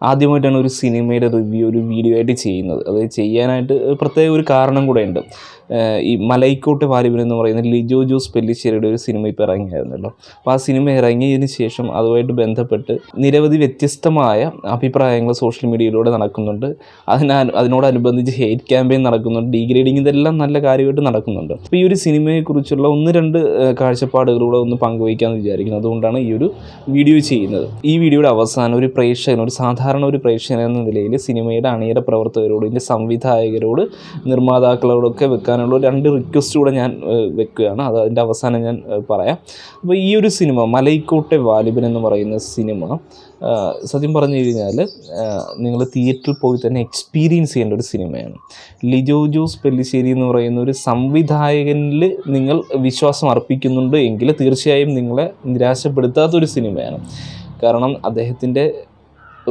ആദ്യമായിട്ടാണ് ഒരു സിനിമയുടെ റിവ്യൂ ഒരു വീഡിയോ ആയിട്ട് ചെയ്യുന്നത്. അത് ചെയ്യാനായിട്ട് പ്രത്യേക ഒരു കാരണം കൂടെ ഉണ്ട് ഈ മലൈക്കോട്ടെ വാലിബൻ എന്ന് പറയുന്ന ലിജോ ജോസ് പെല്ലിശ്ശേരിയുടെ ഒരു സിനിമ ഇപ്പോൾ ഇറങ്ങിയായിരുന്നല്ലോ. അപ്പോൾ ആ സിനിമ ഇറങ്ങിയതിന് ശേഷം അതുമായിട്ട് ബന്ധപ്പെട്ട് നിരവധി വ്യത്യസ്തമായ അഭിപ്രായങ്ങൾ സോഷ്യൽ മീഡിയയിലൂടെ നടക്കുന്നുണ്ട്. അതിനാ അതിനോടനുബന്ധിച്ച് ഹെയ്റ്റ് ക്യാമ്പയിൻ നടക്കുന്നുണ്ട്. ഡീഗ്രേഡിങ് ഇതെല്ലാം നല്ല കാര്യമായിട്ട് നടക്കുന്നുണ്ട്. അപ്പോൾ ഈ ഒരു സിനിമയെക്കുറിച്ചുള്ള ഒന്ന് രണ്ട് കാഴ്ചപ്പാടുകളൂടെ ഒന്ന് പങ്കുവയ്ക്കാമെന്ന് വിചാരിക്കുന്നു. അതുകൊണ്ടാണ് ഈ ഒരു വീഡിയോ ചെയ്യുന്നത്. ഈ വീഡിയോയുടെ അവസാനം ഒരു പ്രേക്ഷകൻ ഒരു സാധാരണ ഒരു പ്രേക്ഷകൻ എന്ന നിലയിൽ സിനിമയുടെ അണിയറ പ്രവർത്തകരോട് ഇതിന്റെ സംവിധായകരോട് നിർമ്മാതാക്കളോടൊക്കെ വെക്കാനുള്ള രണ്ട് റിക്വസ്റ്റ് കൂടെ ഞാൻ വെക്കുകയാണ്. അത് അതിന്റെ അവസാനം ഞാൻ പറയാം. അപ്പോൾ ഈ ഒരു സിനിമ മലൈക്കോട്ടെ വാലിബൻ എന്ന് പറയുന്ന സിനിമ സത്യം പറഞ്ഞു കഴിഞ്ഞാൽ നിങ്ങൾ തിയേറ്ററിൽ പോയി തന്നെ എക്സ്പീരിയൻസ് ചെയ്യേണ്ട ഒരു സിനിമയാണ്. ലിജോ ജോസ് പെല്ലിശ്ശേരി എന്ന് പറയുന്ന ഒരു സംവിധായകനിൽ നിങ്ങൾ വിശ്വാസം അർപ്പിക്കുന്നുണ്ട് എങ്കിൽ തീർച്ചയായും നിങ്ങളെ നിരാശപ്പെടുത്താത്തൊരു സിനിമയാണ്. കാരണം അദ്ദേഹത്തിന്റെ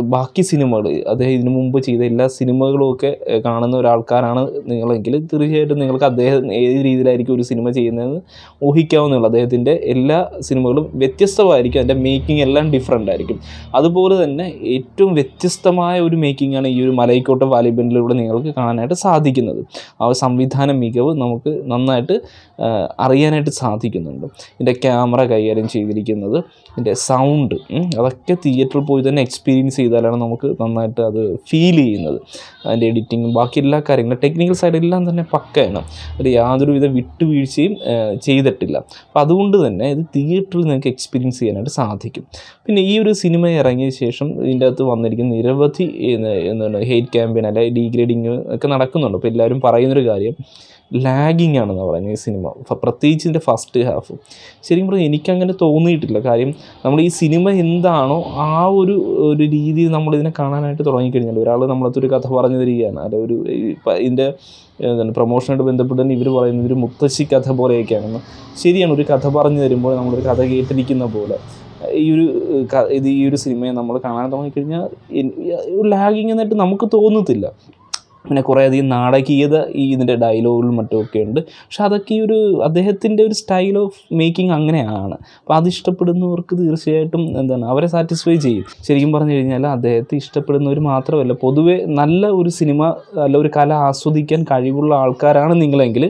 ബാക്കി സിനിമകൾ അദ്ദേഹം ഇതിനു മുമ്പ് ചെയ്ത എല്ലാ സിനിമകളും ഒക്കെ കാണുന്ന ഒരാൾക്കാരാണ് നിങ്ങളെങ്കിൽ തീർച്ചയായിട്ടും നിങ്ങൾക്ക് അദ്ദേഹം ഏത് രീതിയിലായിരിക്കും ഒരു സിനിമ ചെയ്യുന്നതെന്ന് ഊഹിക്കാവുന്നതുള്ളൂ അദ്ദേഹത്തിന്റെ എല്ലാ സിനിമകളും വ്യത്യസ്തമായിരിക്കും അതിന്റെ മേക്കിംഗ് എല്ലാം ഡിഫറെന്റ് ആയിരിക്കും. അതുപോലെ തന്നെ ഏറ്റവും വ്യത്യസ്തമായ ഒരു മേക്കിംഗാണ് ഈ ഒരു മലൈക്കോട്ടെ വാലിബനിലൂടെ നിങ്ങൾക്ക് കാണാനായിട്ട് സാധിക്കുന്നത്. ആ സംവിധാന മികവ് നമുക്ക് നന്നായിട്ട് അറിയാനായിട്ട് സാധിക്കുന്നുണ്ട്. ഇതിന്റെ ക്യാമറ കൈകാര്യം ചെയ്തിരിക്കുന്നത് ഇതിന്റെ സൗണ്ട് അതൊക്കെ തിയേറ്ററിൽ പോയി തന്നെ എക്സ്പീരിയൻസ് ചെയ്താലാണ് നമുക്ക് നന്നായിട്ട് അത് ഫീൽ ചെയ്യുന്നത്. അതിന്റെ എഡിറ്റിങ്ങും ബാക്കി എല്ലാ കാര്യങ്ങളും ടെക്നിക്കൽ സൈഡ് എല്ലാം തന്നെ പക്കയാണ്. ഒരു യാതൊരുവിധ വിട്ടുവീഴ്ചയും ആ, ചെയ്തിട്ടില്ല. അപ്പോൾ അതുകൊണ്ട് തന്നെ ഇത് തിയേറ്ററിൽ നിങ്ങൾക്ക് എക്സ്പീരിയൻസ് ചെയ്യാനായിട്ട് സാധിക്കും. പിന്നെ ഈ ഒരു സിനിമ ഇറങ്ങിയ ശേഷം ഇതിന്റെ അകത്ത് വന്നിരിക്കുന്ന നിരവധി എന്താണ് ഹെയ്റ്റ് ക്യാമ്പയിൻ അല്ലെ ഡീഗ്രേഡിങ് ഒക്കെ നടക്കുന്നുണ്ട്. അപ്പോൾ എല്ലാവരും പറയുന്നൊരു കാര്യം ലാഗിങ് ആണെന്ന് പറയുന്നത് ഈ സിനിമ. പ്രത്യേകിച്ച് ഇതിന്റെ ഫസ്റ്റ് ഹാഫ് ശരിക്കും പറഞ്ഞാൽ എനിക്കങ്ങനെ തോന്നിയിട്ടില്ല. കാര്യം നമ്മൾ ഈ സിനിമ എന്താണോ ആ ഒരു ഒരു രീതിയിൽ നമ്മളിതിനെ കാണാനായിട്ട് തുടങ്ങിക്കഴിഞ്ഞാൽ ഒരാൾ നമ്മളത്തൊരു കഥ പറഞ്ഞു തരികയാണ്. അല്ല ഒരു ഇതിന്റെ എന്താണ് പ്രൊമോഷനായിട്ട് ബന്ധപ്പെട്ട് തന്നെ ഇവർ പറയുന്നത് ഒരു മുത്തശ്ശി കഥ പോലെയൊക്കെയാണെന്ന് ശരിയാണ്. ഒരു കഥ പറഞ്ഞു തരുമ്പോൾ നമ്മളൊരു കഥ കേട്ടിരിക്കുന്ന പോലെ ഈ ഒരു ഇത് ഈ ഒരു സിനിമയെ നമ്മൾ കാണാൻ തുടങ്ങിക്കഴിഞ്ഞാൽ ലാഗിങ് എന്നായിട്ട് നമുക്ക് തോന്നത്തില്ല. പിന്നെ കുറേയധികം നാടകീയത ഈ ഇതിന്റെ ഡയലോഗുകളും മറ്റുമൊക്കെ ഉണ്ട്. പക്ഷെ അതൊക്കെ ഈ ഒരു അദ്ദേഹത്തിന്റെ ഒരു സ്റ്റൈൽ ഓഫ് മേക്കിംഗ് അങ്ങനെയാണ്. അപ്പോൾ അത് ഇഷ്ടപ്പെടുന്നവർക്ക് തീർച്ചയായിട്ടും എന്താണ് അവരെ സാറ്റിസ്ഫൈ ചെയ്യും. ശരിക്കും പറഞ്ഞു കഴിഞ്ഞാൽ അദ്ദേഹത്തെ ഇഷ്ടപ്പെടുന്നവർ മാത്രമല്ല പൊതുവെ നല്ല ഒരു സിനിമ അല്ല ഒരു കല ആസ്വദിക്കാൻ കഴിവുള്ള ആൾക്കാരാണ് നിങ്ങളെങ്കിൽ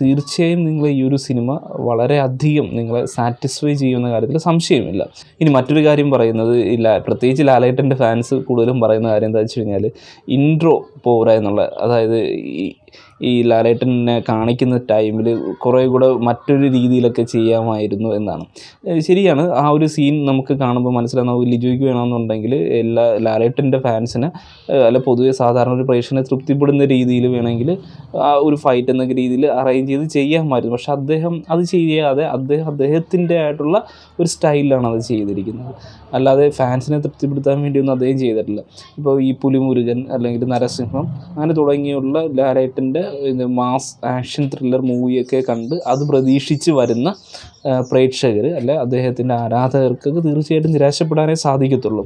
തീർച്ചയായും നിങ്ങൾ ഈ ഒരു സിനിമ വളരെയധികം നിങ്ങളെ സാറ്റിസ്ഫൈ ചെയ്യുന്ന കാര്യത്തിൽ സംശയമില്ല. ഇനി മറ്റൊരു കാര്യം പറയുന്നത് ഇല്ല പ്രത്യേകിച്ച് ലാലേട്ടന്റെ ഫാൻസ് കൂടുതലും പറയുന്ന കാര്യം എന്താ വെച്ച് കഴിഞ്ഞാൽ ഇൻട്രോ പോരാ എന്നുള്ള അതായത് ഈ ലാലേട്ടനെ കാണിക്കുന്ന ടൈമിൽ കുറേ കൂടെ മറ്റൊരു രീതിയിലൊക്കെ ചെയ്യാമായിരുന്നു എന്നാണ്. ശരിയാണ്. ആ ഒരു സീൻ നമുക്ക് കാണുമ്പോൾ മനസ്സിലാകുന്ന ലിജോയ്ക്ക് വേണമെന്നുണ്ടെങ്കിൽ എല്ലാ ലാലേട്ടന്റെ ഫാൻസിന് അല്ല പൊതുവെ സാധാരണ ഒരു പ്രേക്ഷകനെ തൃപ്തിപ്പെടുന്ന രീതിയിൽ വേണമെങ്കിൽ ആ ഒരു ഫൈറ്റ് എന്ന രീതിയിൽ അറേഞ്ച് ചെയ്ത് ചെയ്യാമായിരുന്നു. പക്ഷെ അദ്ദേഹം അത് ചെയ്യാതെ അദ്ദേഹം അദ്ദേഹത്തിന്റെ ആയിട്ടുള്ള ഒരു സ്റ്റൈലിലാണ് അത് ചെയ്തിരിക്കുന്നത്. അല്ലാതെ ഫാൻസിനെ തൃപ്തിപ്പെടുത്താൻ വേണ്ടിയൊന്നും അദ്ദേഹം ചെയ്തിട്ടില്ല. ഇപ്പോൾ ഈ പുലിമുരുകൻ അല്ലെങ്കിൽ നരസിംഹം അങ്ങനെ തുടങ്ങിയുള്ള ലാലേട്ടന്റെ മാസ് ആക്ഷൻ ത്രില്ലർ മൂവിയൊക്കെ കണ്ട് അത് പ്രതീക്ഷിച്ച് വരുന്ന പ്രേക്ഷകർ അല്ലെ അദ്ദേഹത്തിന്റെ ആരാധകർക്കൊക്കെ തീർച്ചയായിട്ടും നിരാശപ്പെടാനേ സാധിക്കത്തുള്ളൂ.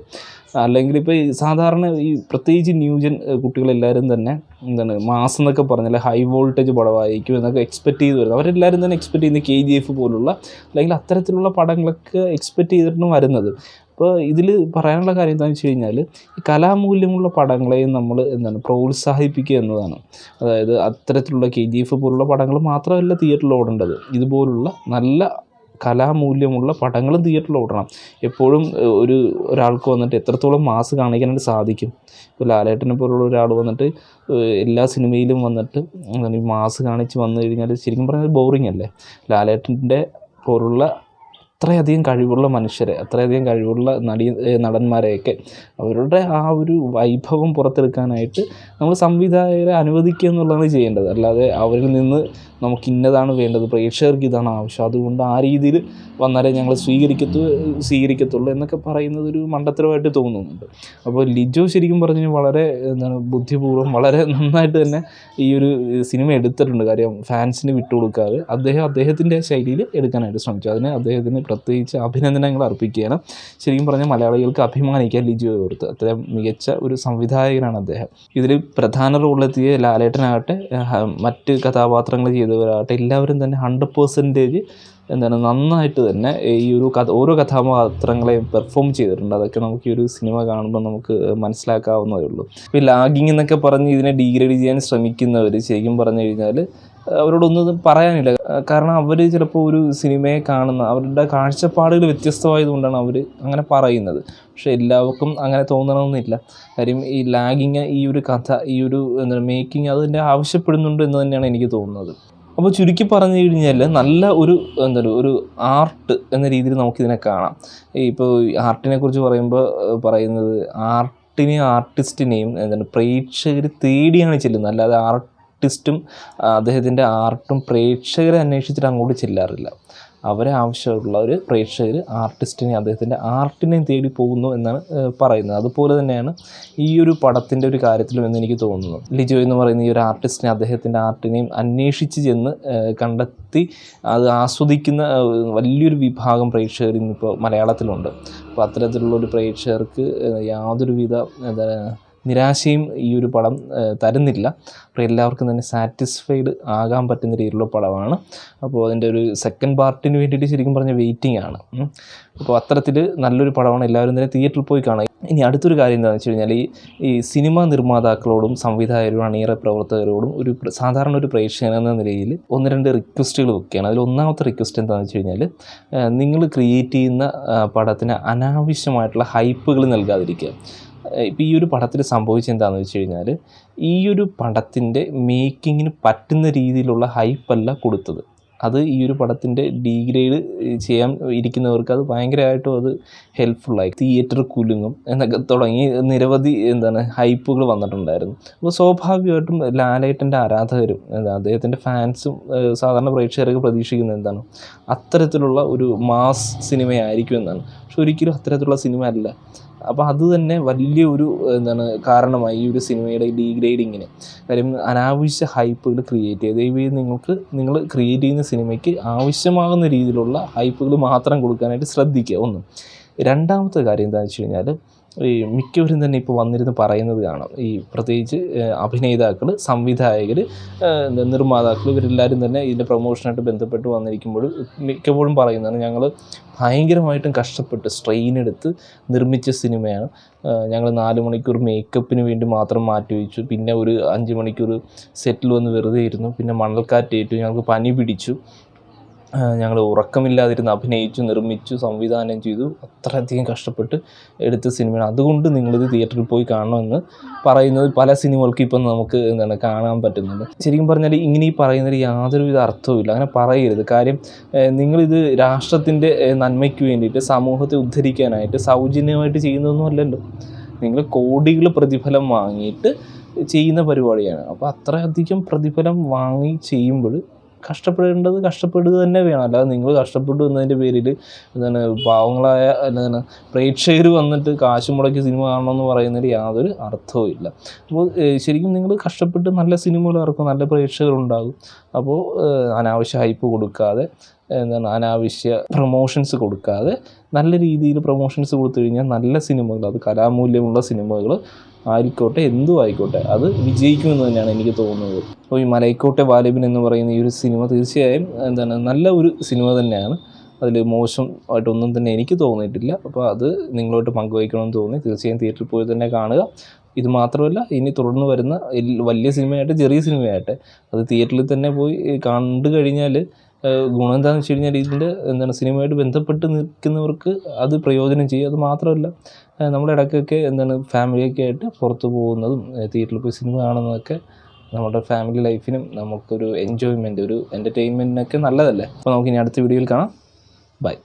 അല്ലെങ്കിൽ ഇപ്പോൾ ഈ സാധാരണ ഈ പ്രത്യേകിച്ച് ന്യൂജൻ കുട്ടികളെല്ലാവരും തന്നെ എന്താണ് മാസം എന്നൊക്കെ പറഞ്ഞാൽ ഹൈ വോൾട്ടേജ് പടമായിരിക്കും എന്നൊക്കെ എക്സ്പെക്റ്റ് ചെയ്ത് വരുന്നത്. അവരെല്ലാവരും തന്നെ എക്സ്പെക്റ്റ് ചെയ്യുന്ന കെ ജി എഫ് പോലുള്ള അല്ലെങ്കിൽ അത്തരത്തിലുള്ള പടങ്ങളൊക്കെ എക്സ്പെക്റ്റ് ചെയ്തിട്ടാണ് വരുന്നത്. അപ്പോൾ ഇതിൽ പറയാനുള്ള കാര്യം എന്താണെന്ന് വെച്ച് കഴിഞ്ഞാൽ ഈ കലാമൂല്യമുള്ള പടങ്ങളെയും നമ്മൾ എന്താണ് പ്രോത്സാഹിപ്പിക്കുക എന്നതാണ്. അതായത് അത്തരത്തിലുള്ള കെ ജി എഫ് പോലുള്ള പടങ്ങൾ മാത്രമല്ല തിയേറ്ററിൽ ഓടേണ്ടത്. ഇതുപോലുള്ള നല്ല കലാമൂല്യമുള്ള പടങ്ങളും തിയേറ്ററിൽ ഓടണം. എപ്പോഴും ഒരു ഒരാൾക്ക് വന്നിട്ട് എത്രത്തോളം മാസ് കാണിക്കാനായിട്ട് സാധിക്കും. ഇപ്പോൾ ലാലേട്ടനെ പോലുള്ള ഒരാൾ വന്നിട്ട് എല്ലാ സിനിമയിലും വന്നിട്ട് മാസ് കാണിച്ച് വന്നു കഴിഞ്ഞാൽ ശരിക്കും പറഞ്ഞാൽ ബോറിംഗ് അല്ലേ? ലാലേട്ടന്റെ പോലുള്ള അത്രയധികം കഴിവുള്ള മനുഷ്യരെ അത്രയധികം കഴിവുള്ള നടി നടന്മാരെയൊക്കെ അവരുടെ ആ ഒരു വൈഭവം പുറത്തെടുക്കാനായിട്ട് നമ്മൾ സംവിധായകരെ അനുവദിക്കുക എന്നുള്ളതാണ് ചെയ്യേണ്ടത്. അല്ലാതെ അവരിൽ നിന്ന് നമുക്ക് ഇന്നതാണ് വേണ്ടത് പ്രേക്ഷകർക്ക് ഇതാണ് ആവശ്യം. അതുകൊണ്ട് ആ രീതിയിൽ വന്നാലേ ഞങ്ങൾ സ്വീകരിക്കത്തു സ്വീകരിക്കത്തുള്ളൂ എന്നൊക്കെ പറയുന്നത് ഒരു മണ്ടത്തരമായിട്ട് തോന്നുന്നുണ്ട്. അപ്പോൾ ലിജോ ശരിക്കും പറഞ്ഞു വളരെ എന്താണ് ബുദ്ധിപൂർവം വളരെ നന്നായിട്ട് തന്നെ ഈ ഒരു സിനിമ എടുത്തിട്ടുണ്ട്. കാര്യം ഫാൻസിന് വിട്ടുകൊടുക്കാതെ അദ്ദേഹം അദ്ദേഹത്തിന്റെ ശൈലിയിൽ എടുക്കാനായിട്ട് ശ്രമിച്ചു. അതിന് അദ്ദേഹത്തിന് പ്രത്യേകിച്ച് അഭിനന്ദനങ്ങൾ അർപ്പിക്കുകയാണ്. ശരിക്കും പറഞ്ഞാൽ മലയാളികൾക്ക് അഭിമാനിക്കാൻ ലിജോ ഓർത്ത് അത്രയും മികച്ച ഒരു സംവിധായകനാണ് അദ്ദേഹം. ഇതിൽ പ്രധാന റോളിലെത്തിയ ലാലേട്ടനാകട്ടെ മറ്റ് കഥാപാത്രങ്ങൾ ചെയ്തവരാകട്ടെ എല്ലാവരും തന്നെ ഹൺഡ്രഡ് പേഴ്സന്റേജ് എന്താണ് നന്നായിട്ട് തന്നെ ഈ ഒരു കഥ ഓരോ കഥാപാത്രങ്ങളെയും പെർഫോം ചെയ്തിട്ടുണ്ട്. അതൊക്കെ നമുക്ക് ഈ ഒരു സിനിമ കാണുമ്പോൾ നമുക്ക് മനസ്സിലാക്കാവുന്നതേ ഉള്ളൂ. ഇപ്പോൾ ലാഗിങ് എന്നൊക്കെ പറഞ്ഞ് ഇതിനെ ഡീഗ്രേഡ് ചെയ്യാൻ ശ്രമിക്കുന്നവർ ശരിക്കും പറഞ്ഞു കഴിഞ്ഞാൽ അവരോടൊന്നും പറയാനില്ല. കാരണം അവർ ചിലപ്പോൾ ഒരു സിനിമയെ കാണുന്ന അവരുടെ കാഴ്ചപ്പാടുകൾ വ്യത്യസ്തമായതുകൊണ്ടാണ് അവർ അങ്ങനെ പറയുന്നത്. പക്ഷെ എല്ലാവർക്കും അങ്ങനെ തോന്നണമെന്നില്ല കാര്യം ഈ ലാഗിങ് ഈ ഒരു കഥ ഈ ഒരു എന്താ മേക്കിംഗ് അതിന്റെ ആവശ്യപ്പെടുന്നുണ്ട് എന്ന് തന്നെയാണ് എനിക്ക് തോന്നുന്നത്. അപ്പോൾ ചുരുക്കി പറഞ്ഞു കഴിഞ്ഞാൽ നല്ല ഒരു എന്താ ഒരു ആർട്ട് എന്ന രീതിയിൽ നമുക്കിതിനെ കാണാം. ഇപ്പോൾ ആർട്ടിനെ കുറിച്ച് പറയുമ്പോൾ പറയുന്നത് ആർട്ടിനെയും ആർട്ടിസ്റ്റിനെയും എന്താണ് പ്രേക്ഷകർ തേടിയാണ് ചെല്ലുന്നത്. അല്ലാതെ ആർട്ടിസ്റ്റും അദ്ദേഹത്തിന്റെ ആർട്ടും പ്രേക്ഷകരെ അന്വേഷിച്ചിട്ട് അങ്ങോട്ട് ചെല്ലാറില്ല. അവരെ ആവശ്യമുള്ള ഒരു പ്രേക്ഷകർ ആർട്ടിസ്റ്റിനെ അദ്ദേഹത്തിന്റെ ആർട്ടിനെയും തേടി പോകുന്നു എന്നാണ് പറയുന്നത്. അതുപോലെ തന്നെയാണ് ഈ ഒരു പടത്തിന്റെ ഒരു കാര്യത്തിലും എന്ന് എനിക്ക് തോന്നുന്നു. ലിജോ എന്ന് പറയുന്ന ഈ ഒരു ആർട്ടിസ്റ്റിനെ അദ്ദേഹത്തിന്റെ ആർട്ടിനെയും അന്വേഷിച്ച് ചെന്ന് കണ്ടെത്തി അത് ആസ്വദിക്കുന്ന വലിയൊരു വിഭാഗം പ്രേക്ഷകർ ഇന്നിപ്പോൾ മലയാളത്തിലുണ്ട്. അപ്പോൾ അത്തരത്തിലുള്ള ഒരു പ്രേക്ഷകർക്ക് യാതൊരുവിധ എന്താ നിരാശയും ഈ ഒരു പടം തരുന്നില്ല. അപ്പോൾ എല്ലാവർക്കും തന്നെ സാറ്റിസ്ഫൈഡ് ആകാൻ പറ്റുന്ന രീതിയിലുള്ള പടമാണ്. അപ്പോൾ അതിന്റെ ഒരു സെക്കൻഡ് പാർട്ടിന് വേണ്ടിയിട്ട് ശരിക്കും പറഞ്ഞ വെയിറ്റിംഗ് ആണ്. അപ്പോൾ അത്തരത്തിൽ നല്ലൊരു പടമാണ് എല്ലാവരും തന്നെ തിയേറ്ററിൽ പോയി കാണുക. ഇനി അടുത്തൊരു കാര്യം എന്താണെന്ന് വെച്ച് കഴിഞ്ഞാൽ ഈ സിനിമാ നിർമ്മാതാക്കളോടും സംവിധായകരോടും അണിയറ പ്രവർത്തകരോടും ഒരു സാധാരണ ഒരു പ്രേക്ഷകൻ എന്ന നിലയിൽ ഒന്ന് രണ്ട് റിക്വസ്റ്റുകൾ വെക്കുകയാണ്. അതിൽ ഒന്നാമത്തെ റിക്വസ്റ്റ് എന്താണെന്ന് വെച്ച് കഴിഞ്ഞാൽ നിങ്ങൾ ക്രിയേറ്റ് ചെയ്യുന്ന പടത്തിന് അനാവശ്യമായിട്ടുള്ള ഹൈപ്പുകൾ നൽകാതിരിക്കുക. ഇപ്പോൾ ഈ ഒരു പടത്തിൽ സംഭവിച്ചത് എന്താണെന്ന് വെച്ച് കഴിഞ്ഞാൽ ഈ ഒരു പടത്തിന്റെ മേക്കിങ്ങിന് പറ്റുന്ന രീതിയിലുള്ള ഹൈപ്പല്ല കൊടുത്തത്. അത് ഈ ഒരു പടത്തിന്റെ ഡീഗ്രേഡ് ചെയ്യാൻ ഇരിക്കുന്നവർക്ക് അത് ഭയങ്കരമായിട്ടും അത് ഹെൽപ്ഫുള്ളായി തിയേറ്റർ കുലുങ്ങും എന്നൊക്കെ തുടങ്ങി നിരവധി എന്താണ് ഹൈപ്പുകൾ വന്നിട്ടുണ്ടായിരുന്നു. അപ്പോൾ സ്വാഭാവികമായിട്ടും ലാലേട്ടന്റെ ആരാധകരും അദ്ദേഹത്തിന്റെ ഫാൻസും സാധാരണ പ്രേക്ഷകരൊക്കെ പ്രതീക്ഷിക്കുന്നത് എന്താണ് അത്തരത്തിലുള്ള ഒരു മാസ് സിനിമയായിരിക്കും എന്നാണ്. പക്ഷെ ഒരിക്കലും അത്തരത്തിലുള്ള സിനിമ അല്ല. അപ്പോൾ അത് തന്നെ വലിയൊരു എന്താണ് കാരണമായി ഈ ഒരു സിനിമയുടെ ഡീഗ്രേഡിങ്ങിന്. കാര്യം അനാവശ്യ ഹൈപ്പുകൾ ക്രിയേറ്റ് ചെയ്ത് ദയവ് നിങ്ങൾക്ക് നിങ്ങൾ ക്രിയേറ്റ് ചെയ്യുന്ന സിനിമയ്ക്ക് ആവശ്യമാകുന്ന രീതിയിലുള്ള ഹൈപ്പുകൾ മാത്രം കൊടുക്കാനായിട്ട് ശ്രദ്ധിക്കുക. ഒന്ന് രണ്ടാമത്തെ കാര്യം എന്താണെന്ന് വെച്ച് കഴിഞ്ഞാൽ ഈ മിക്കവരും തന്നെ ഇപ്പോൾ വന്നിരുന്ന് പറയുന്നത് കാണാം. ഈ പ്രത്യേകിച്ച് അഭിനേതാക്കൾ സംവിധായകർ നിർമ്മാതാക്കൾ ഇവരെല്ലാവരും തന്നെ ഇതിന്റെ പ്രൊമോഷനായിട്ട് ബന്ധപ്പെട്ട് വന്നിരിക്കുമ്പോൾ മിക്കപ്പോഴും പറയുന്നതാണ് ഞങ്ങൾ ഭയങ്കരമായിട്ടും കഷ്ടപ്പെട്ട് സ്ട്രെയിൻ എടുത്ത് നിർമ്മിച്ച സിനിമയാണ്. ഞങ്ങൾ നാല് മണിക്കൂർ മേക്കപ്പിന് വേണ്ടി മാത്രം മാറ്റി വെച്ചു. പിന്നെ ഒരു അഞ്ച് മണിക്കൂർ സെറ്റിൽ വന്ന് വെറുതെ ഇരുന്നു. പിന്നെ മണൽക്കാറ്റേറ്റു. ഞങ്ങൾക്ക് പനി പിടിച്ചു. ഞങ്ങൾ ഉറക്കമില്ലാതിരുന്ന് അഭിനയിച്ചു നിർമ്മിച്ചു സംവിധാനം ചെയ്തു അത്രയധികം കഷ്ടപ്പെട്ട് എടുത്ത സിനിമയാണ്. അതുകൊണ്ട് നിങ്ങളിത് തിയേറ്ററിൽ പോയി കാണണമെന്ന് പറയുന്നത് പല സിനിമകൾക്കും ഇപ്പം നമുക്ക് എന്താണ് കാണാൻ പറ്റുന്നുണ്ട് ശരിക്കും പറഞ്ഞാൽ ഇങ്ങനെ ഈ പറയുന്നതിൽ യാതൊരുവിധ അർത്ഥവുമില്ല അങ്ങനെ പറയരുത്. കാര്യം നിങ്ങളിത് രാഷ്ട്രത്തിന്റെ നന്മയ്ക്ക് വേണ്ടിയിട്ട് സമൂഹത്തെ ഉദ്ധരിക്കാനായിട്ട് സൗജന്യമായിട്ട് ചെയ്യുന്നതൊന്നും അല്ലല്ലോ. നിങ്ങൾ കോടികൾ പ്രതിഫലം വാങ്ങിയിട്ട് ചെയ്യുന്ന പരിപാടിയാണ്. അപ്പോൾ അത്രയധികം പ്രതിഫലം വാങ്ങി ചെയ്യുമ്പോൾ കഷ്ടപ്പെടേണ്ടത് കഷ്ടപ്പെടുക തന്നെ വേണം. അല്ലാതെ നിങ്ങൾ കഷ്ടപ്പെട്ടു എന്നതിന്റെ പേരിൽ എന്താണ് പാവങ്ങളായ എന്താണ് പ്രേക്ഷകർ വന്നിട്ട് കാശ് മുടക്കി സിനിമ കാണണമെന്ന് പറയുന്നതിൽ യാതൊരു അർത്ഥവും ഇല്ല. അപ്പോൾ ശരിക്കും നിങ്ങൾ കഷ്ടപ്പെട്ട് നല്ല സിനിമകൾ ഇറക്കും നല്ല പ്രേക്ഷകരുണ്ടാകും. അപ്പോൾ അനാവശ്യ ഹൈപ്പ് കൊടുക്കാതെ എന്താണ് അനാവശ്യ പ്രൊമോഷൻസ് കൊടുക്കാതെ നല്ല രീതിയിൽ പ്രൊമോഷൻസ് കൊടുത്തു കഴിഞ്ഞാൽ നല്ല സിനിമകൾ അത് കലാമൂല്യമുള്ള സിനിമകൾ ആയിക്കോട്ടെ എന്തും ആയിക്കോട്ടെ. അത് വിജയിക്കുമെന്ന് തന്നെയാണ് എനിക്ക് തോന്നുന്നത്. അപ്പോൾ ഈ മലൈക്കോട്ടെ വാലിബൻ എന്ന് പറയുന്ന ഈ ഒരു സിനിമ തീർച്ചയായും എന്താണ് നല്ല ഒരു സിനിമ തന്നെയാണ്. അതിൽ മോശമായിട്ടൊന്നും തന്നെ എനിക്ക് തോന്നിയിട്ടില്ല. അപ്പോൾ അത് നിങ്ങളോട്ട് പങ്കുവയ്ക്കണമെന്ന് തോന്നി. തീർച്ചയായും തിയേറ്ററിൽ പോയി തന്നെ കാണുക. ഇത് മാത്രമല്ല ഇനി തുടർന്ന് വരുന്ന വലിയ സിനിമയായിട്ട് ചെറിയ സിനിമയായിട്ട് അത് തിയേറ്ററിൽ തന്നെ പോയി കണ്ടു കഴിഞ്ഞാൽ ഗുണം എന്താണെന്ന് വെച്ച് കഴിഞ്ഞാൽ ഇതിന്റെ എന്താണ് സിനിമയായിട്ട് ബന്ധപ്പെട്ട് നിൽക്കുന്നവർക്ക് അത് പ്രയോജനം ചെയ്യും. അത് മാത്രമല്ല നമ്മുടെ ഇടയ്ക്കൊക്കെ എന്താണ് ഫാമിലിയൊക്കെ ആയിട്ട് പുറത്ത് പോകുന്നതും തിയേറ്ററിൽ പോയി സിനിമ കാണുന്നതൊക്കെ നമ്മുടെ ഫാമിലി ലൈഫിനും നമുക്കൊരു എൻജോയ്മെന്റ് ഒരു എന്റർടൈൻമെന്റിനൊക്കെ നല്ലതല്ലേ? അപ്പോൾ നമുക്കിനി അടുത്ത വീഡിയോയിൽ കാണാം. ബൈ.